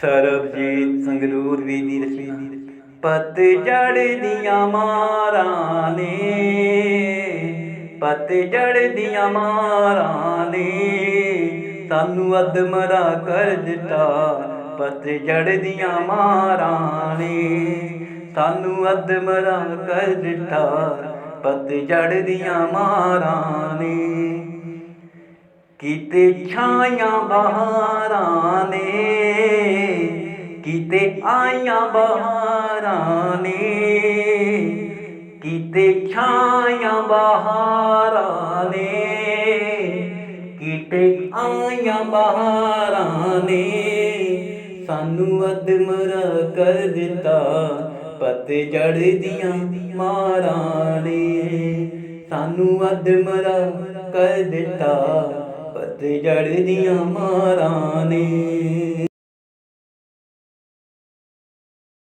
ਸਰਬਜੀਤ ਸੰਗਰੂਰ ਵੀ ਦੀ ਰਚਨਾ ਪਤਝੜ ਦੀਆਂ ਮਾਰਾਂ ਨੇ ਪਤਝੜ ਦੀਆਂ ਮਾਰਾਂ ਨੇ, ਸਾਨੂੰ ਅਦਮਰਾ ਕਰ ਦਿੱਤਾ। ਪਤਝੜ ਦੀਆਂ ਮਾਰਾਂ ਨੇ, ਸਾਨੂੰ ਅਦਮਰਾ ਕਰ ਦਿੱਤਾ। ਪਤਝੜ ਦੀਆਂ ਮਾਰਾਂ ਨੇ, ਕੀਤੇ ਛਾਈਆਂ ਬਹਾਰਾਂ ਨੇ ਕੀਤੇ ਆਈਆਂ ਬਹਾਰਾਂ ਨੇ, ਕੀਤੇ ਛਾਇਆ ਬਹਾਰਾਂ ਨੇ, ਕੀਤੇ ਆਈਆਂ ਬਹਾਰਾਂ ਨੇ। ਸਾਨੂੰ ਅਦਮਰਾ ਕਰ ਦਿੱਤਾ ਪਤਝੜ ਦੀਆਂ ਮਾਰਾਂ ਨੇ। ਸਾਨੂੰ ਅਦਮਰਾ ਕਰ ਦਿੱਤਾ ਪਤਝੜ ਦੀਆਂ ਮਾਰਾਂ ਨੇ।